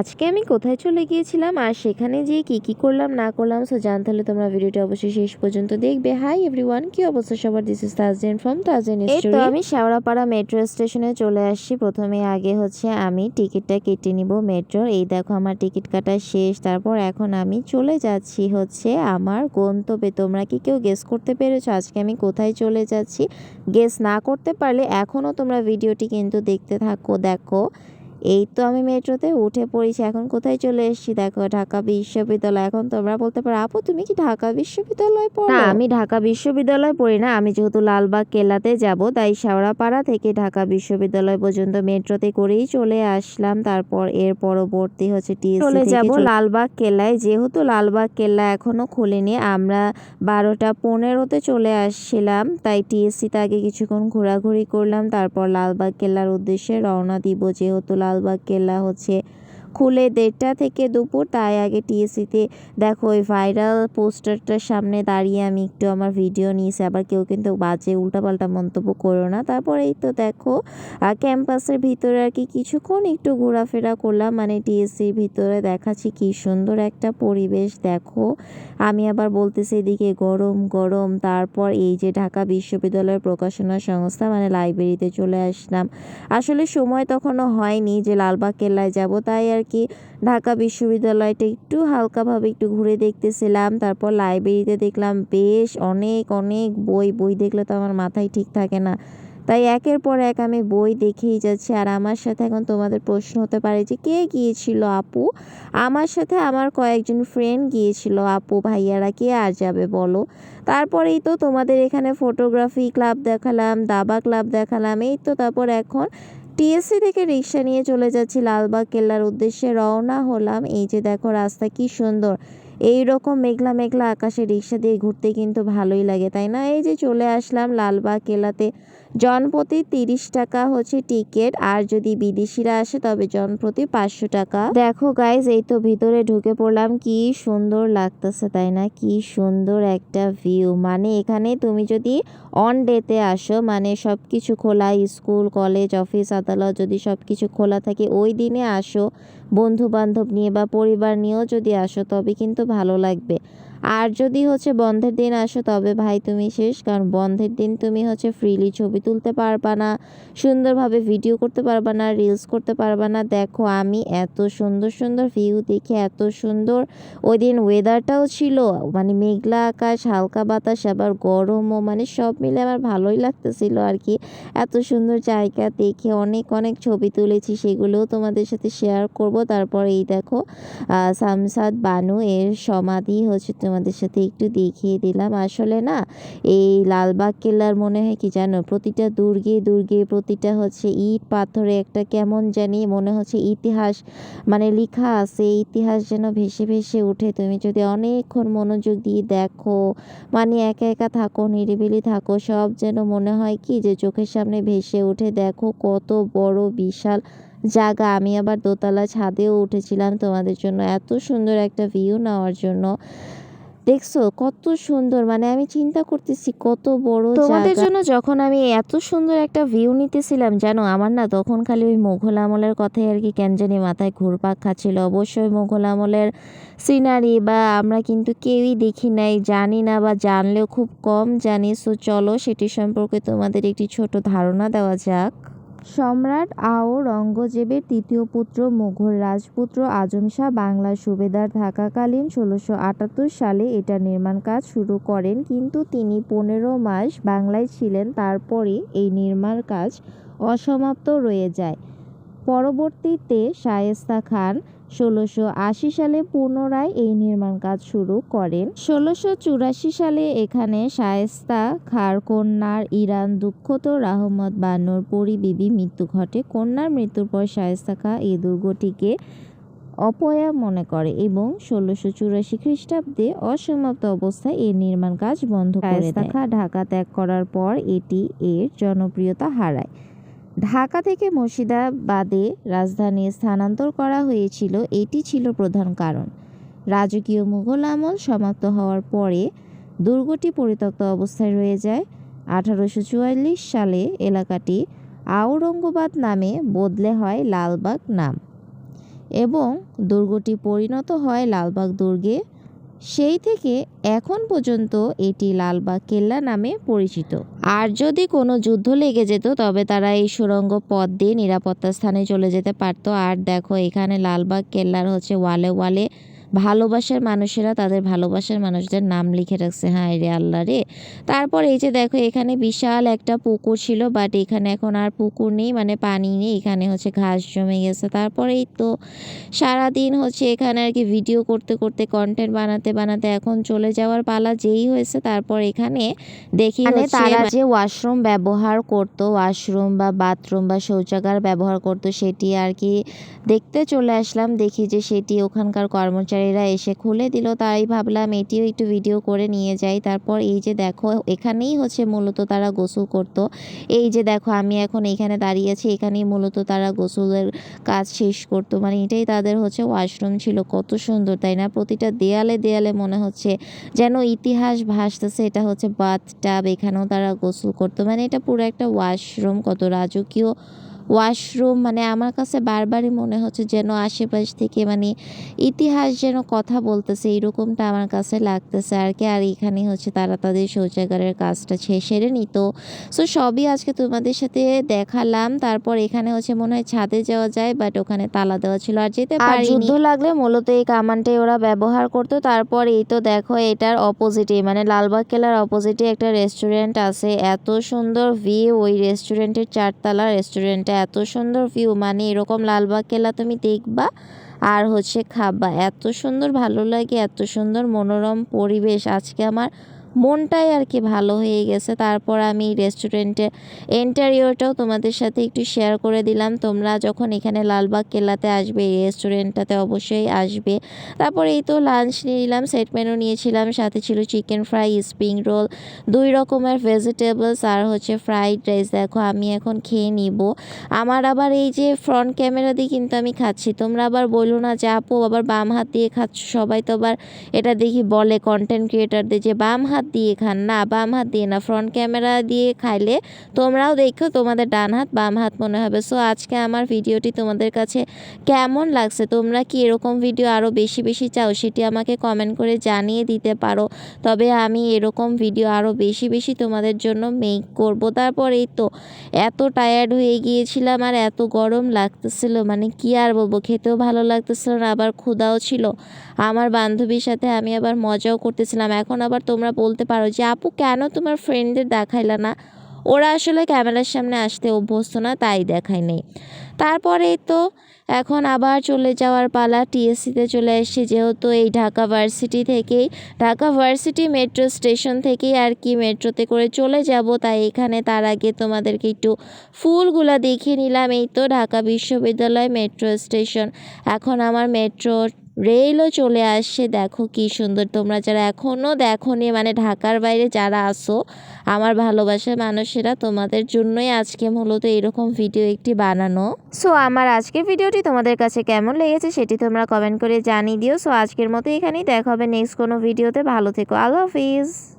আজকে আমি কোথায় চলে গিয়েছিলাম আর সেখানে যেয়ে কি কি করলাম না করলাম সো জানতে হলে তোমরা ভিডিওটা অবশ্যই শেষ পর্যন্ত দেখবে। হাই এভরিওয়ান কি অবস্থা সবার? This is Tajen from Tajen তো আমি শেওড়াপাড়া মেট্রো স্টেশনে চলে আসছি। প্রথমে আগে হচ্ছে আমি টিকিটটা কেটে নিব মেট্রোর এই দেখো আমার টিকিট কাটা শেষ। তারপর এখন আমি চলে যাচ্ছি হচ্ছে আমার গন্তব্যে। তোমরা কি কেউ গেস করতে পেরেছ? আজকে আমি কোথায় চলে যাচ্ছি? গেস না করতে পারলে এখনও তোমরা ভিডিওটি কিন্তু দেখতে থাকো। দেখো এই তো আমি মেট্রোতে উঠে পড়েছি এখন কোথায় চলে এসেছি? দেখো ঢাকা বিশ্ববিদ্যালয়। এখন তোমরা বলতে পারো আপু তুমি কি ঢাকা বিশ্ববিদ্যালয় পড়ো? না আমি ঢাকা বিশ্ববিদ্যালয় পড়ি না আমি যেহেতু লালবাগ কেলাতে যাব তাই শেওড়াপাড়া থেকে ঢাকা বিশ্ববিদ্যালয় পর্যন্ত মেট্রোতে করেই চলে আসলাম। তারপর এর পরবর্তী হচ্ছে টিএসসি চলে যাব লালবাগ কেল্লায়। যেহেতু লালবাগ কেল্লা এখনও খুলেনি আমরা বারোটা পনেরোতে চলে আসছিলাম তাই টিএসসিতে আগে কিছুক্ষণ ঘোরাঘুরি করলাম। তারপর লালবাগ কেল্লার উদ্দেশ্যে রওনা দিব যেহেতু লালবাগ কেল্লা হচ্ছে খুলে দেড়টা থেকে দুপুর, তাই আগে টিএসসিতে দেখো ওই ভাইরাল পোস্টারটার সামনে দাঁড়িয়ে আমি একটু আমার ভিডিও নিয়েছি। আবার কেউ কিন্তু বাজে উল্টাপাল্টা মন্তব্য করো না। তারপর এই তো দেখো ক্যাম্পাসের ভিতরে আর কি কিছুক্ষণ একটু ঘোরাফেরা করলাম। মানে টিএসসির ভিতরে দেখাচ্ছি কি সুন্দর একটা পরিবেশ, দেখো। আমি আবার বলতেছি এদিকে গরম গরম। তারপর এই যে ঢাকা বিশ্ববিদ্যালয়ের প্রকাশনা সংস্থা মানে লাইব্রেরিতে চলে আসলাম। আসলে সময় তখনও হয়নি যে লালবাগ কেল্লায় যাব, তাই আর কি, ঢাকা বিশ্ববিদ্যালয়টা একটু হালকাভাবে একটু ঘুরে দেখতেছিলাম, তারপর লাইব্রেরিতে দেখলাম বেশ অনেক অনেক বই বই দেখলে তো আমার মাথায় ঠিক থাকে না। তাই একের পর এক আমি বই দেখেই যাচ্ছি, আর আমার সাথে এখন তোমাদের প্রশ্ন হতে পারে যে কে গিয়েছিল আপু? আমার সাথে আমার কয়েকজন ফ্রেন্ড গিয়েছিল, আপু ভাইয়ারা কে আর যাবে বলো? তারপরেই তো তোমাদের এখানে ফটোগ্রাফি ক্লাব দেখালাম, দাবা ক্লাব দেখালাম, এই তো তারপর এখন টিএসসি থেকে রিক্সা নিয়ে চলে যাচ্ছি লালবাগ কেল্লার উদ্দেশ্যে। রওনা হলাম এই যে দেখো রাস্তা কি সুন্দর। এই রকম মেঘলা মেঘলা আকাশে রিক্সা দিয়ে ঘুরতে কিন্তু ভালোই লাগে, তাই না? এই যে চলে আসলাম লালবাগ কেল্লাতে। জনপ্রতি তিরিশ টাকা হচ্ছে টিকিট, আর যদি বিদেশিরা আসে তবে জনপ্রতি পাঁচশো টাকা। দেখো গাইজ এই তো ভিতরে ঢুকে পড়লাম, কি সুন্দর লাগতেছে, তাই না? কি সুন্দর একটা ভিউ মানে এখানে তুমি যদি অন ডেতে আসো মানে সব কিছু খোলা স্কুল কলেজ অফিস আদালত যদি সব কিছু খোলা থাকে, ওই দিনে আসো। বন্ধু বান্ধব নিয়ে বা পরিবার নিয়েও যদি আসো, তবে কিন্তু ভালো লাগবে। আর যদি হচ্ছে বন্ধের দিন আসো, তবে ভাই তুমি শেষ, কারণ বন্ধের দিন তুমি হচ্ছে ফ্রিলি ছবি তুলতে পারবা না, সুন্দরভাবে ভিডিও করতে পারবা না রিলস করতে পারবা না। দেখো, আমি এত সুন্দর সুন্দর ভিউ দেখে এত সুন্দর ওই দিন ওয়েদারটাও ছিল মানে মেঘলা আকাশ, হালকা বাতাস, আবার গরমও মানে সব মিলে আমার ভালোই লাগতেছিল আর কি। এত সুন্দর জায়গা দেখে অনেক অনেক ছবি তুলেছি, সেগুলোও তোমাদের সাথে শেয়ার করব। তারপর এই দেখো সামসাদ বানু এর সমাধি হচ্ছে তোমাদের সাথে একটু দেখিয়ে দিলাম। আসলে না, এই লালবাগ কেল্লার মনে হয় কি জানো, প্রতিটা দুর্গে দুর্গে প্রতিটা হচ্ছে ইট পাথরে একটা কেমন জানি মনে হচ্ছে ইতিহাস মানে লেখা আছে, ইতিহাস যেন ভেসে ভেসে উঠে তুমি যদি অনেকক্ষণ মনোযোগ দিয়ে দেখো মানে একা একা থাকো, নিরিবিলি থাকো, সব যেন মনে হয় কি যে চোখের সামনে ভেসে উঠে দেখো কত বড় বিশাল জায়গা। আমি আবার দোতলা ছাদেও উঠেছিলাম তোমাদের জন্য এত সুন্দর একটা ভিউ নেওয়ার জন্য। দেখছ কত সুন্দর মানে আমি চিন্তা করতেছি কত বড় তোমাদের জন্য যখন আমি এত সুন্দর একটা ভিউ নিতেছিলাম জানো আমার না তখন খালি ওই মোঘল আমলের কথাই আর কি কেন জানি মাথায় ঘুরপাক খাচ্ছিল। অবশ্যই মোঘল আমলের সিনারি বা আমরা কিন্তু কেউই দেখি নাই জানি না বা জানলেও খুব কম জানি। সো চলো সেটি সম্পর্কে তোমাদের একটি ছোট ধারণা দেওয়া যাক। সম্রাট আওরঙ্গজেবের তৃতীয় পুত্র, মুঘল রাজপুত্র আজম শাহ বাংলার সুবেদার থাকাকালীন ষোলোশো আটাত্তর সালে এটা নির্মাণ কাজ শুরু করেন। কিন্তু তিনি পনেরো মাস বাংলায় ছিলেন তারপরে এই নির্মাণ কাজ অসমাপ্ত রয়ে যায়। পরবর্তীতে শায়েস্তা খান ষোলোশো আশি সালে পুনরায় এই নির্মাণ কাজ শুরু করেন। ষোলোশো চুরাশি সালে এখানে শায়েস্তা খার কন্যার ইরান দুঃখত রাহমত বানুর পরিবিবি মৃত্যু ঘটে। কন্যার মৃত্যুর পর শায়েস্তা খা এই দুর্গটিকে অপয়া মনে করে এবং ষোলোশো চুরাশি খ্রিস্টাব্দে অসমাপ্ত অবস্থায় এর নির্মাণ কাজ বন্ধ করে ঢাকা ত্যাগ করার পর এটি এর জনপ্রিয়তা হারায়। ঢাকা থেকে মুর্শিদাবাদে রাজধানী স্থানান্তর করা হয়েছিল, এটি ছিল প্রধান কারণ। রাজকীয় মুঘল আমল সমাপ্ত হওয়ার পরে দুর্গটি পরিত্যক্ত অবস্থায় রয়ে যায়। আঠারোশো চুয়াল্লিশ সালে এলাকাটি আওরঙ্গবাদ নামে বদলে হয় লালবাগ নাম এবং দুর্গটি পরিণত হয় লালবাগ দুর্গে। সেই থেকে এখন পর্যন্ত এটি লালবাগ কেল্লা নামে পরিচিত। আর যদি কোনো যুদ্ধ লেগে যেত, তবে তারা এই সুরঙ্গ পথ দিয়ে নিরাপত্তা স্থানে চলে যেতে পারতো। আর দেখো, এখানে লালবাগ কেল্লার হচ্ছে ওয়ালে ওয়ালে ভালোবাসার মানুষেরা তাদের ভালোবাসার মানুষদের নাম লিখে রাখছে হ্যাঁ রে আল্লাহ রে। তারপর এই যে দেখো এখানে বিশাল একটা পুকুর ছিল বাট এখানে এখন আর পুকুর নেই মানে পানি নেই এখানে হচ্ছে ঘাস জমে গেছে। তারপরেই তো সারাদিন হচ্ছে এখানে আর কি ভিডিও করতে করতে কন্টেন্ট বানাতে বানাতে এখন চলে যাওয়ার পালা যেই হয়েছে তারপর এখানে দেখি মানে তারা যে ওয়াশরুম ব্যবহার করত ওয়াশরুম বা বাথরুম বা শৌচাগার ব্যবহার করত সেটি আর কি দেখতে চলে আসলাম দেখি যে সেটি ওখানকার কর্মচারীরা এসে খুলে দিল, তাই ভাবলাম এটিও একটু ভিডিও করে নিয়ে যাই। তারপর এই যে দেখো, এখানেই হচ্ছে মূলত তারা গোসল করত। এই যে দেখো, আমি এখন এখানে দাঁড়িয়ে আছি, এখানেই মূলত তারা গোসলের কাজ শেষ করতো। মানে এটাই তাদের হচ্ছে ওয়াশরুম ছিল, কত সুন্দর, তাই না? প্রতিটা দেয়ালে দেয়ালে মনে হচ্ছে যেন ইতিহাস ভাসতেছে, এটা হচ্ছে বাথ টাব, এখানেও তারা গোসল করতো। মানে এটা পুরো একটা ওয়াশরুম কত রাজকীয় ওয়াশরুম মানে আমার কাছে বারবারই মনে হচ্ছে যেন আশেপাশ থেকে মানে ইতিহাস যেন কথা বলতেছে এরকমটা আমার কাছে লাগতেছে আর কি। আর এখানে হচ্ছে তারা তাদের শৌচাগারের কাজটা সেরে নিত। সো সবই আজকে তোমাদের সাথে দেখালাম। তারপর এখানে হচ্ছে মনে হয় ছাদে যাওয়া যায় বাট ওখানে তালা দেওয়া ছিল আর যেতে পারি যুদ্ধ লাগলে মূলত এই কামানটাই ওরা ব্যবহার করতো। তারপর এই তো দেখো এটার অপোজিটে মানে লালবাগ কেলার অপোজিটে একটা রেস্টুরেন্ট আছে। এত সুন্দর ভিউ ওই রেস্টুরেন্টের চারতলা রেস্টুরেন্টে এত সুন্দর ভিউ মানে এরকম লালবাগ কেলা তুমি দেখবা আর হচ্ছে খাবা। এত সুন্দর, ভালো লাগে, এত সুন্দর মনোরম পরিবেশ। আজকে আমার মনটাই আর কি ভালো হয়ে গেছে। তারপর আমি রেস্টুরেন্টের ইন্টারিয়রটাও তোমাদের সাথে একটু শেয়ার করে দিলাম। তোমরা যখন এখানে লালবাগ কেল্লাতে আসবে, এই রেস্টুরেন্টটাতে অবশ্যই আসবে। তারপর এই তো লাঞ্চ নিলাম সেট মেনু নিয়েছিলাম, সাথে ছিল চিকেন ফ্রাই স্প্রিং রোল দুই রকমের ভেজিটেবলস আর হচ্ছে ফ্রাইড রাইস দেখো, আমি এখন খেয়ে নিব। আমার আবার এই যে ফ্রন্ট ক্যামেরা দিয়ে কিন্তু আমি খাচ্ছি। তোমরা আবার বলো না যে, আপু, আবার বাম হাত দিয়ে খাচ্ছ? সবাই তো আবার এটা দেখি বলে কন্টেন্ট ক্রিয়েটারদের যে, বাম হাত দিয়ে খান। না, বাম হাত দিয়ে না ফ্রন্ট ক্যামেরা দিয়ে খাইলে তোমরাও দেখো তোমাদের ডান হাত, বাম হাত মনে হবে। সো আজকে আমার ভিডিওটি তোমাদের কাছে কেমন লাগছে? তোমরা কি এরকম ভিডিও আরও বেশি বেশি চাও সেটি আমাকে কমেন্ট করে জানিয়ে দিতে পারো। তবে আমি এরকম ভিডিও আরও বেশি বেশি তোমাদের জন্য মেক করব। তারপর এই তো, এত টায়ার্ড হয়ে গিয়েছিলাম আর এত গরম লাগতেছিল। মানে কি আর বলব, খেতেও ভালো লাগতেছিল না, আবার ক্ষুধাও ছিল। আমার বান্ধবীর সাথে আমি আবার মজাও করতেছিলাম। এখন আবার তোমরা বলতে পারো যে, আপু, কেন তোমার ফ্রেন্ডদের দেখাইলা না? ওরা আসলে ক্যামেরার সামনে আসতে অভ্যস্ত না, তাই দেখায় নেই। তারপরে তো এখন আবার চলে যাওয়ার পালা, টিএসসিতে চলে এসেছি যেহেতু এই ঢাকা ভার্সিটি থেকেই, ঢাকা ভার্সিটি মেট্রো স্টেশন থেকেই আর কি মেট্রোতে করে চলে যাব, তাই এখানে তার আগে তোমাদেরকে একটু ফুলগুলো দেখিয়ে নিলাম। এই তো ঢাকা বিশ্ববিদ্যালয় মেট্রো স্টেশন। এখন আমার মেট্রো রেলও চলে আসছে। দেখো কি সুন্দর, তোমরা যারা এখনও দেখো নি মানে ঢাকার বাইরে যারা আসো আমার ভালোবাসার মানুষেরা, তোমাদের জন্যই আজকে মূলত এরকম ভিডিও একটি বানানো। সো আমার আজকের ভিডিওটি তোমাদের কাছে কেমন লেগেছে সেটি তোমরা কমেন্ট করে জানিয়ে দিও। সো আজকের মতো এখানেই দেখা হবে নেক্সট কোনো ভিডিওতে ভালো থেকো, আল্লাহ হাফিজ।